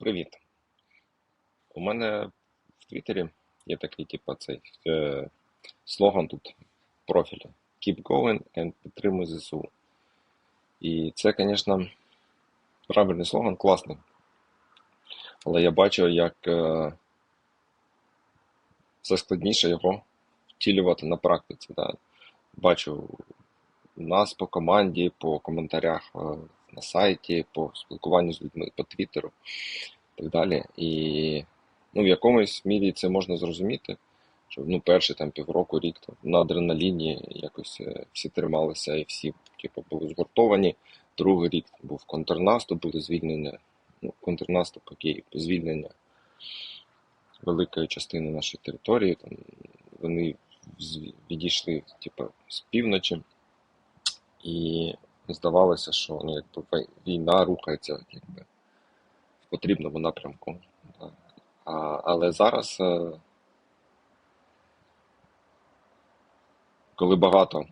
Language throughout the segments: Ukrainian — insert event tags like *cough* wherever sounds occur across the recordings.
Привіт. У мене в Твіттері є такий, типу, цей е, слоган тут профілі Keep going and підтримуй ЗСУ. І це, звісно, правильний слоган, класний. Але я бачу, як е, все складніше його втілювати на практиці. Да. Бачу нас по команді, по коментарях е, на сайті, по спілкуванню з людьми по Твіттеру і так далі. І ну, в якомусь мірі це можна зрозуміти, що ну, перші там півроку, рік там, на адреналіні якось е, всі трималися і всі типу, були згуртовані. Другий рік був контрнаступ, були звільнення, ну, контрнаступ, окей, звільнення великої частини нашої території. Там, вони відійшли типу, з півночі, і здавалося, що ну, якби, війна рухається якби, в потрібному напрямку. А, але зараз, е, коли багато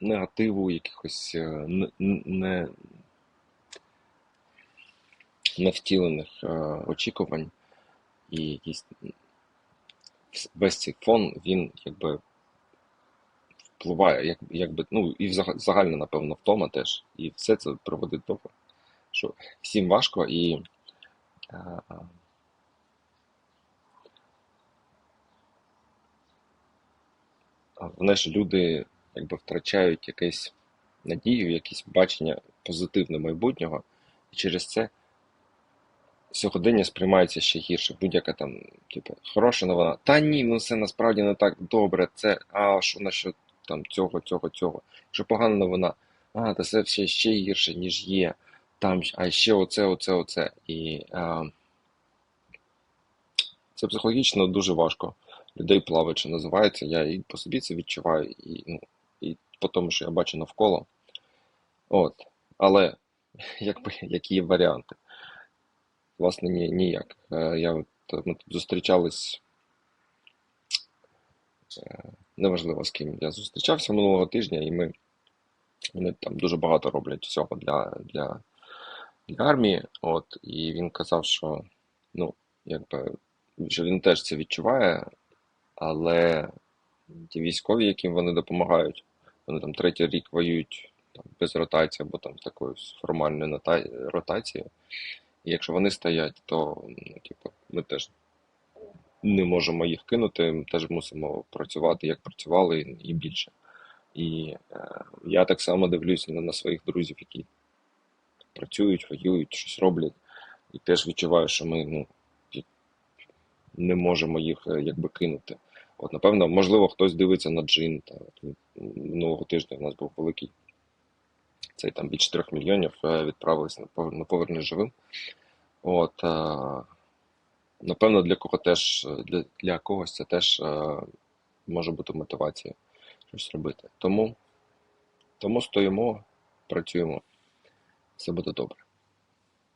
негативу, якихось е, не, невтілених е, очікувань, і якийсь весь цей фон, він якби впливає, як, якби, ну і загальна, напевно, втома теж. І все це приводить до того, що всім важко і. е, А Вони ж люди якби втрачають якесь надію, якесь бачення позитивне майбутнього, і через це сьогодення сприймається ще гірше. Будь-яка там, типу, хороша новина. Та ні, ну все насправді не так добре. Це а що насчет там цього, цього, цього. Якщо погана новина, а, та це все ще гірше, ніж є. Там, а ще оце, оце, оце. І а, це психологічно дуже важко. Людей плавить, що називається. Я і по собі це відчуваю, і, ну, і по тому, що я бачу навколо. От. Але *laughs* якби, які є варіанти? Власне, ні, ніяк. Е, Я ми тут зустрічались, е, неважливо з ким я зустрічався минулого тижня, і ми вони там дуже багато роблять всього для, для, для армії. От, і він казав, що ну, якби, що він теж це відчуває, але ті військові, яким вони допомагають, вони там третій рік воюють там, без ротації або там такою формальною ротацією. І якщо вони стоять, то ну, типу, ми теж не можемо їх кинути, ми теж мусимо працювати, як працювали, і більше. І е, я так само дивлюся на, своїх друзів, які працюють, воюють, щось роблять, і теж відчуваю, що ми ну, не можемо їх е, якби кинути. От, напевно, можливо, хтось дивиться на джин. Та, минулого тижня у нас був великий цей там більше 4 мільйонів е, відправились на повер- на повернення живим. От, напевно, для кого теж для, для когось це теж е, може бути мотивація щось робити. Тому, тому стоїмо, працюємо. Все буде добре.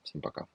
Всім пока.